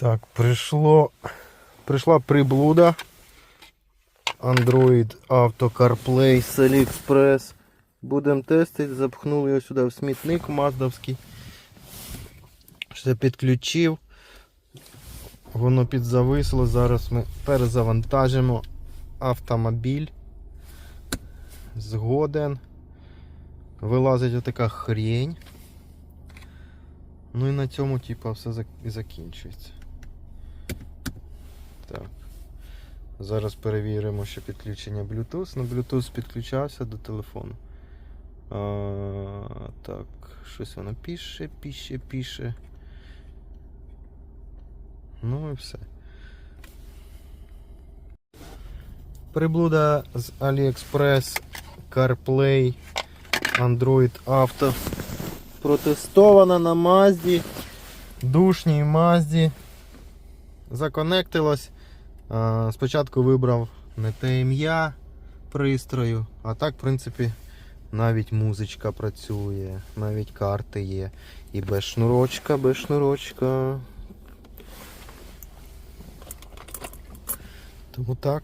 Так, прийшло. Прийшла приблуда. Android Auto CarPlay з AliExpress. Будемо тестити, запхнули його сюди в смітник маздовський. Все підключив. Воно підзависло. Зараз ми перезавантажимо автомобіль. Згоден. Вилазить отака хрень. Ну і на цьому, типа, все закінчується. Так. Зараз перевіримо, що підключення Bluetooth. На Bluetooth підключався до телефону. А, так, щось воно пише, пише, пише. Ну і все. Приблуда з AliExpress, CarPlay, Android Auto. Протестована на Мазді, душній Мазді. Законектилось. Спочатку вибрав не те ім'я пристрою, а так, в принципі, навіть музичка працює, навіть карти є. І без шнурочка, без шнурочка. Тому так.